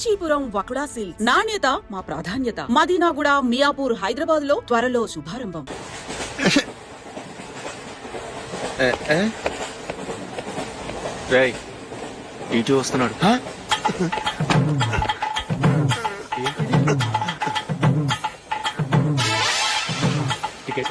Kanchipuram వకుడా silk నాణ్యత మా ప్రాధాన్యత. మదీనాగుడ మియాపూర్ హైదరాబాద్లో త్వరలో శుభారంభం. రేయ్ ఇటు వస్తున్నాడు. టికెట్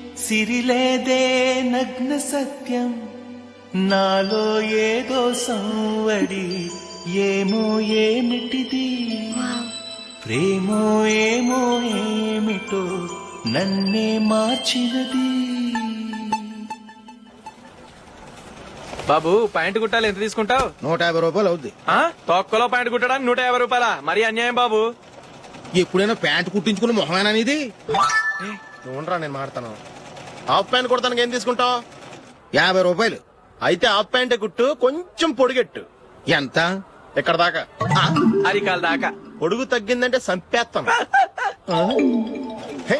సిరిలేదే నగ్న సత్యం. నాలో ఏదో సంవడి ఏమో ఏమిటిది? ప్రేమో ఏమో ఏమిటో నన్నే మార్చినది. బాబు పాయింట్ కుట్టాలి ఎంత తీసుకుంటావు? నూట యాభై రూపాయలు అవుద్ది. ఆ? తొక్కలో పాయింట్ కుట్టడానికి నూట యాభై రూపాయల? మరి అన్యాయం బాబు. ఎప్పుడైనా ప్యాంట్ కుట్టించుకుని మొహమేనా ఇది ఉండరా నేను మాడతాను. హాఫ్ ప్యాంట్ కుడతానికి ఏం తీసుకుంటావు? యాభై రూపాయలు. అయితే హాఫ్ ప్యాంటే కుట్టు కొంచెం పొడిగెట్టు. ఎంత? ఇక్కడ దాకా? అరికాల దాకా. పొడుగు తగ్గిందంటే సంపేస్తాం హే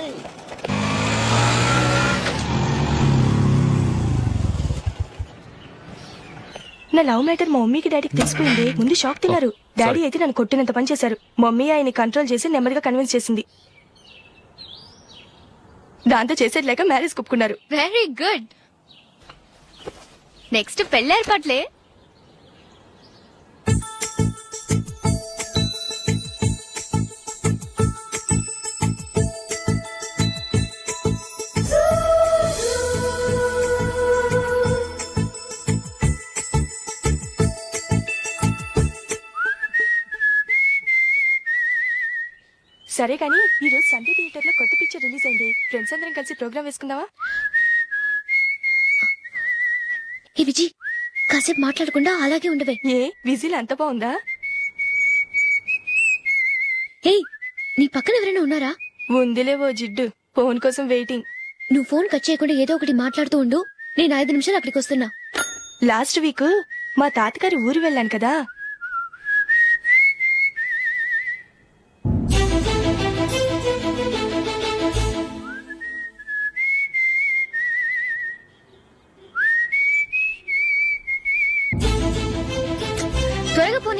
నా లవ్ మ్యాటర్ మా మమ్మీకి డాడీకి తెలిసిపోయింది. ముందు షాక్ తిన్నారు. డాడీ అయితే నన్ను కొట్టినంత పని చేశారు. మమ్మీ ఆయన్ని కంట్రోల్ చేసి నెమ్మదిగా కన్విన్స్ చేసింది. దాంతో చేసేట్లేక మ్యారేజ్ కుప్పుకున్నారు వెరీ గుడ్ నెక్స్ట్ పెళ్ళి ఏర్పాట్లే సరే కానీ ఈ రోజు సండే థియేటర్లో కొత్త పిక్చర్ రిలీజ్ అయింది. ఫ్రెండ్స్ అందరం కలిసి ప్రోగ్రామ్ వేసుకుందావా ఏ విజి కాసేపు మాట్లాడకుండా అలాగే ఉండవే. ఏ విజిల్ అంత బాగుందా? ఏయ్ నీ పక్కన ఎవరైనా ఉన్నారా? ఉందిలే ఓ జిడ్డు. ఫోన్ కోసం వెయిటింగ్ నువ్వు ఫోన్ కట్ చేయకుండా ఏదో ఒకటి మాట్లాడుతూ ఉండు. నేను ఐదు నిమిషాలు అక్కడికి వస్తున్నా. లాస్ట్ వీక్ మా తాతగారి ఊరు వెళ్ళాను కదా.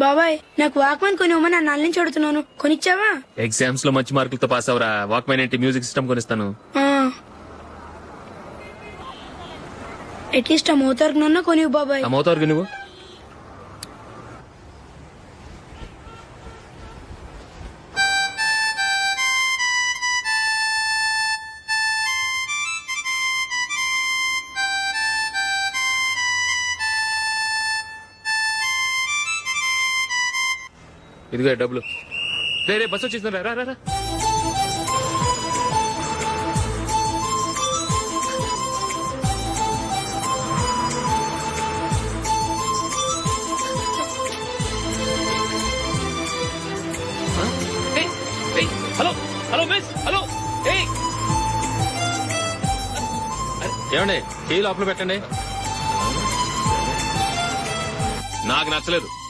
బాబాయ్ నాకు వాక్మన్ కొనివ్వమని నా నాన్న నుంచి అడుగుతున్నాను కొనిచ్చావా? ఎగ్జామ్స్లో మంచి మార్కులతో పాస్ అవరా వాక్మెన్ ఏంటి? Music system కొనిస్తాను. అట్లీస్ట్ ఆ మోతార్కు నన్న కొనివ్వు బాబాయ్. అమ్మవుతావు నువ్వు? ఇదిగో డబ్బులు. రే రే బస్ వచ్చేసింది రా రా హలో హలో మిస్ హలో ఏయ్. ఏమండి టీ లోపల పెట్టండి. నాకు నచ్చలేదు.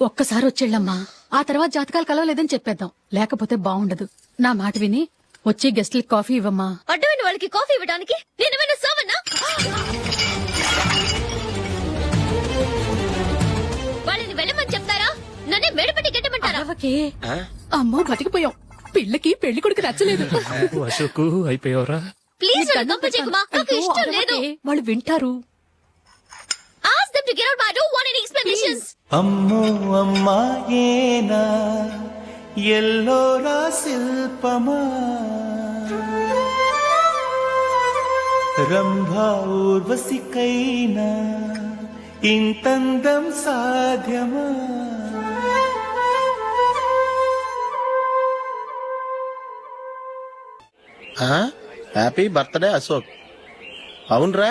ఒక్కసారి వచ్చేళ్ళమ్మా. ఆ తర్వాత జాతకాలు కలవలేదని చెప్పేద్దాం. లేకపోతే బాగుండదు నా మాట విని వచ్చి గెస్ట్లకి కాఫీ ఇవ్వమ్మా. అడ్డమైన వాళ్ళకి కాఫీ ఇవ్వడానికి నేనేమైనా సోమన్నా? వాళ్ళని వెళ్ళమని చెప్తారా? నన్నే మేడపట్టి గెట్టమంటారా అమ్మో బతికిపోయాం. పిల్లకి పెళ్ళి కొడుకు నచ్చలేదు. అశోకు అయిపోయావరా. ప్లీజ్ నాకు ఇష్టం లేదు. వాళ్ళు వింటారు. Them to get out, but I don't want any explanations. అమ్మో అమ్మాయేనా ఎల్లోరా శిల్పమా రంభా ఊర్వశికైనా ఇంతందం సాధ్యమా హ్యాపీ బర్త్డే అశోక్ అవునరా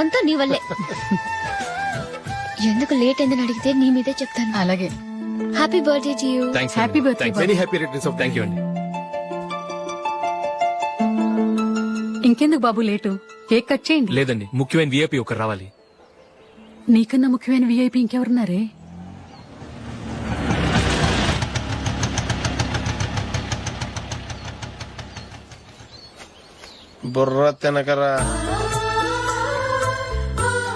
అంతా నీ వల్లే. ఎందుకు లేట్ అయిందని అడిగితే నీ మీదే చెప్తాను. అలాగే. Happy birthday to you thanks happy birthday very happy returns of thank you అండి ఇంకెందుకు బాబు లేటు? కేక్ కట్ చేయండి. లేదండి ముఖ్యమైన విఐపి ఒకరు రావాలి. నీకన్నా ముఖ్యమైన విఐపి ఇంకెవరున్నారే? బుర్ర తినకరా.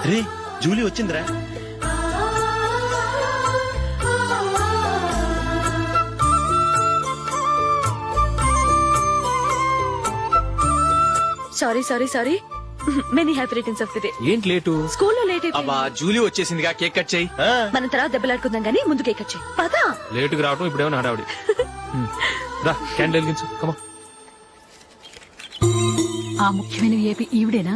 రే జూలీ వచ్చిందిరా. Sorry sorry sorry many happy returns of the day ఏంటి లేటు? స్కూల్లో లేట్ అయిపోయింది. అబ్బా జూలీ వచ్చేసిందిగా కేక్ కట్ చేయి. మనం తర్వాత దెబ్బలాడుకుందాం గానీ ముందు కేక్ వచ్చాయి పదా. లేటుగా రావటం ఇప్పుడేమో హడావుడి. రా క్యాండిల్ వెలిగించు కమా ఆ ముఖ్యమైన విఐపి ఈవిడేనా?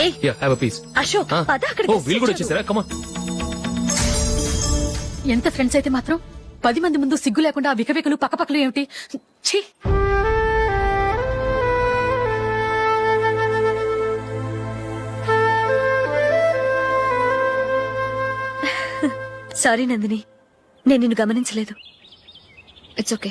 ఏ yeah have a piece Ashok పద అక్కడ ఓ వీళ్ళు కూడా వచ్చేసారా? కమాన్ ఎంత ఫ్రెండ్స్ అయితే మాత్రం? పది మంది ముందు సిగ్గు లేకుండా ఆ వికవికలు పక్కపక్కలు ఏమిటి? ఛీ! సారీ నందిని నేను నిన్ను గమనించలేదు. ఇట్స్ ఓకే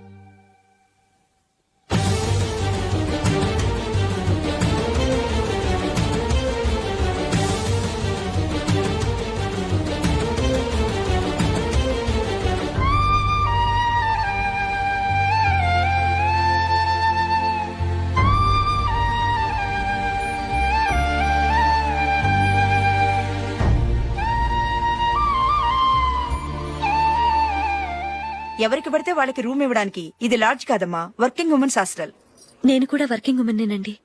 ఎవరికి పడితే వాళ్ళకి రూమ్ ఇవ్వడానికి. ఇది లాడ్జ్ కాదమ్మా వర్కింగ్ ఉమెన్స్ హాస్టల్. నేను కూడా వర్కింగ్ ఉమెన్నేనండి.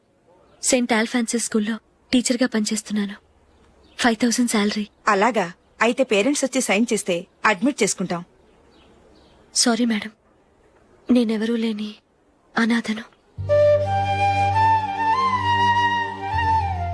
సెయింట్ ఆల్ఫాన్సిస్ స్కూల్లో టీచర్గా పనిచేస్తున్నాను. ఫైవ్ థౌసండ్ శాలరీ అలాగా? అయితే పేరెంట్స్ వచ్చి సైన్ చేస్తే అడ్మిట్ చేసుకుంటాం. Sorry madam. నేనెవరూ లేని అనాథను.